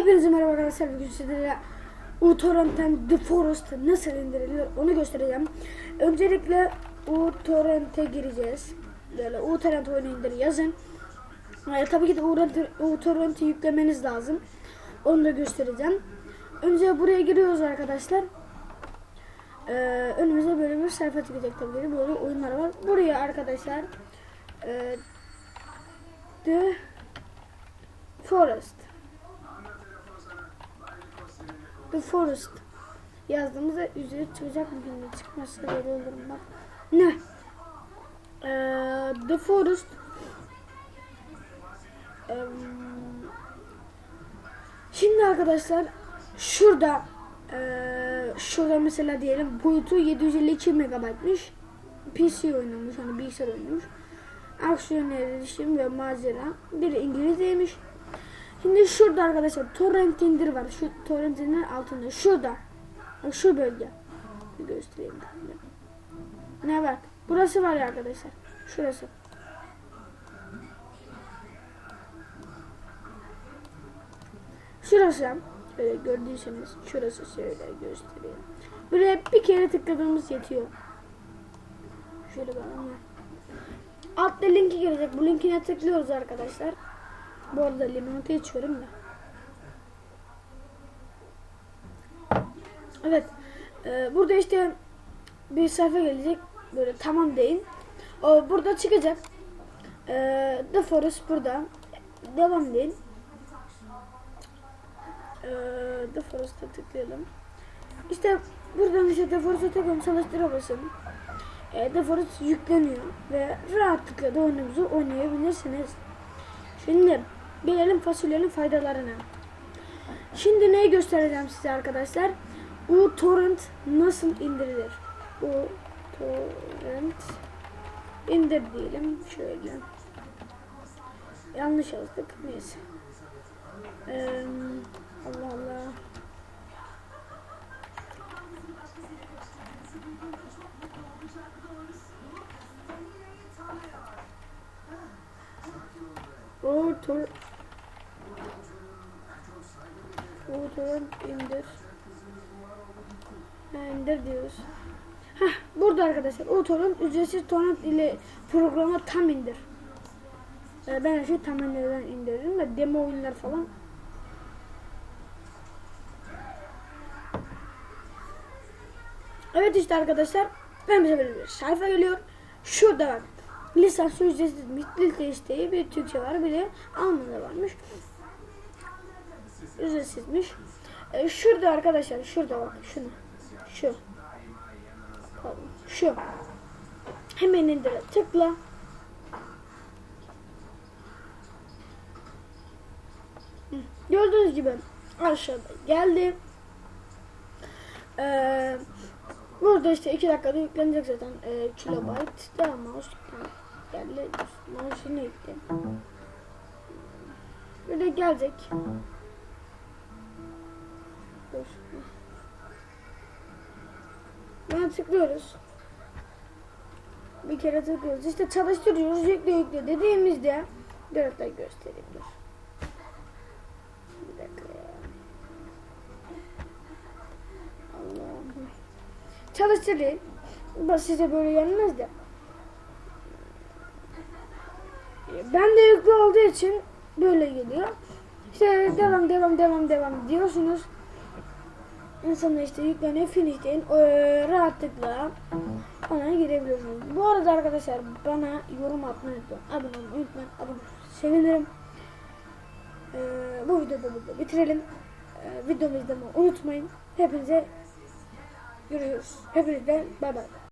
Hepinize merhaba arkadaşlar. Bugün sizlere uTorrent'ten The Forest nasıl indirilir onu göstereceğim. Öncelikle uTorrent'e gireceğiz. Böyle uTorrent oyunu indir yazın. Ee, tabii ki de uTorrent- uTorrent'i yüklemeniz lazım. Onu da göstereceğim. Önce buraya giriyoruz arkadaşlar. Ee, önümüze böyle bir sayfa çıkacak tabii ki de. Böyle oyunlar var. Buraya arkadaşlar e, The Forest The Forest yazdığımızda ücret çıkacak mı şimdi çıkmazsa böyle olurum bak. Ne? Ee, The Forest Em, Şimdi arkadaşlar şurada eee, şurada mesela diyelim boyutu 752 megabaytmış. PC oynamış hani bilgisayar oynamış. Aksiyon erişim ve macera. Biri İngilizceymiş. Şimdi şurada arkadaşlar torrent indir var. Şu torrent indir altında. Şurada. Şu bölge. Bir göstereyim. Ne bak. Burası var ya arkadaşlar. Şurası. Şurası. Şöyle gördüyseniz şurası şöyle göstereyim. Buraya bir kere tıkladığımız yetiyor. Şöyle bakalım. Altta linki gelecek. Bu linkine tıklıyoruz arkadaşlar. Bu arada limonata içiyorum da. Evet. Ee, burada işte bir sayfa gelecek. Böyle tamam deyin. O burada çıkacak. Ee, The Forest burada. Devam deyin. Ee, The Forest'a tıklayalım. İşte buradan işte The Forest'a tıklayalım. Çalıştıra basın. Ee, The Forest yükleniyor. Ve rahatlıkla da oyunumuzu oynayabilirsiniz. Şimdi gelelim fasulyenin faydalarına. Şimdi neyi göstereceğim size arkadaşlar? uTorrent nasıl indirilir? uTorrent indir diyelim. Şöyle. Yanlış yazdık. Neyse. Ee, Allah Allah. uTor uTorrent indir. Ha, indir diyoruz. Heh, burada arkadaşlar uTorrent ücretsiz torrent ile programa tam indir. Ee, ben her şeyi tam indirden indiririm de demo oyunlar falan Evet işte arkadaşlar önümüze böyle bir sayfa geliyor. Şurada bak. Lisans ücretsizmiş. Dil desteği bir Türkçe var bir de Almanca varmış. Ücretsizmiş. Ee, şurada arkadaşlar şurada bak şunu. Şu. Şu. Hemen indire tıkla. Gördüğünüz gibi aşağıda geldi. Ee, burada işte 2 dakikada yüklenecek zaten e, kilobayt da mouse geldi mouse'unu gitti. Böyle gelecek. Buna tıklıyoruz. Bir kere tıklıyoruz. İşte çalıştırıyoruz. Yükle yükle dediğimizde dur hatta göstereyim dur. Bir dakika ya. Çalıştırayım. Bak size böyle gelmez de. Ben de yüklü olduğu için böyle geliyor. İşte devam devam devam devam diyorsunuz. İnsanlar işte yükleniyor finish deyin. Ee, rahatlıkla ona girebiliyorsunuz. Bu arada arkadaşlar bana yorum atmayı unutmayın. Abone olmayı unutmayın. Abone sevinirim. Ee, bu videoda burada bitirelim. Ee, videomu izlemeyi unutmayın. Hepinize görüşürüz. Hepinize bay bay.